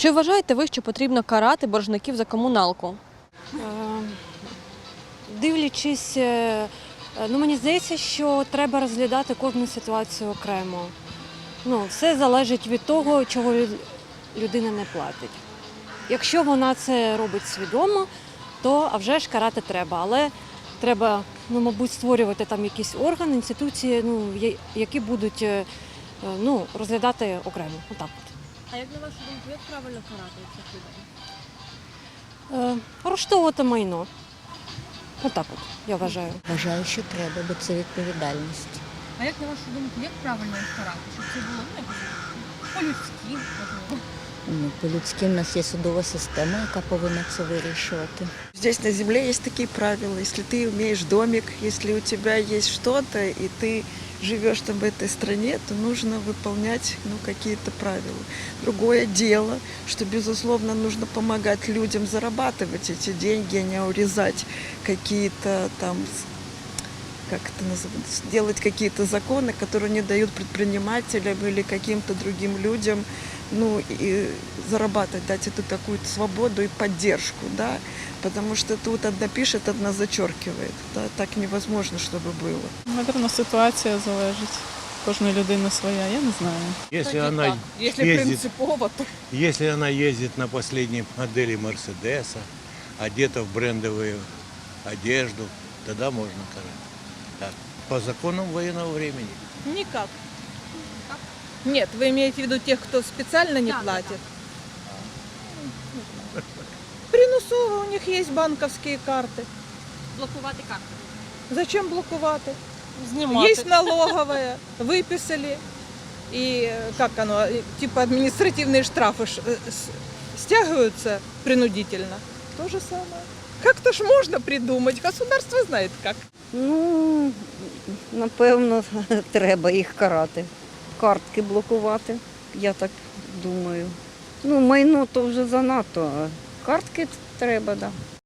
Чи вважаєте ви, що потрібно карати боржників за комуналку? Е, Дивлячись, е, ну мені здається, що треба розглядати кожну ситуацію окремо. Ну, все залежить від того, чого людина не платить. Якщо вона це робить свідомо, то а вже ж карати треба. Але треба, ну, мабуть, створювати там якісь органи, інституції, ну, які будуть е, ну, розглядати окремо. Отак от. А як на вашу думку, як правильно карати цих людей? Е, Арештовувати майно. Отак от, я вважаю. Вважаю, що треба, бо це відповідальність. А як на вашу думку, як правильно їх карати? Щоб це було ну, по-людськи, можливо? Ну, по-людськи в нас є судова система, яка повинна це вирішувати. Здесь на земле есть такие правила. Если ты имеешь домик, если у тебя есть что-то, и ты живешь там в этой стране, то нужно выполнять ну, какие-то правила. Другое дело, что, безусловно, нужно помогать людям зарабатывать эти деньги, а не урезать какие-то там с- как это называется, делать какие-то законы, которые не дают предпринимателям или каким-то другим людям ну, и зарабатывать, дать эту такую свободу и поддержку, да, потому что тут одна пишет, одна зачеркивает, да, так невозможно, чтобы было. Наверно, ситуація залежить. Кожної людини своя, я не знаю. Если она Если ездит, принципово, то если она ездит на последней модели Мерседеса, одета в брендовую одежду, тогда можно карать. Так. По законам военного времени. никак. Нет, вы имеете в виду тех, кто специально не платит? Принусово у них есть банковские карты. Блокувати карти. Зачем блокувати? Есть налоговая, выписали. И э, как оно, э, типа административные штрафы ш- э, с- стягиваются принудительно. То же самое. Как-то ж можно придумать, государство знает как. Ну, напевно, треба їх карати. Картки блокувати, я так думаю. Ну, майно то вже занадто, а картки треба, так. Да.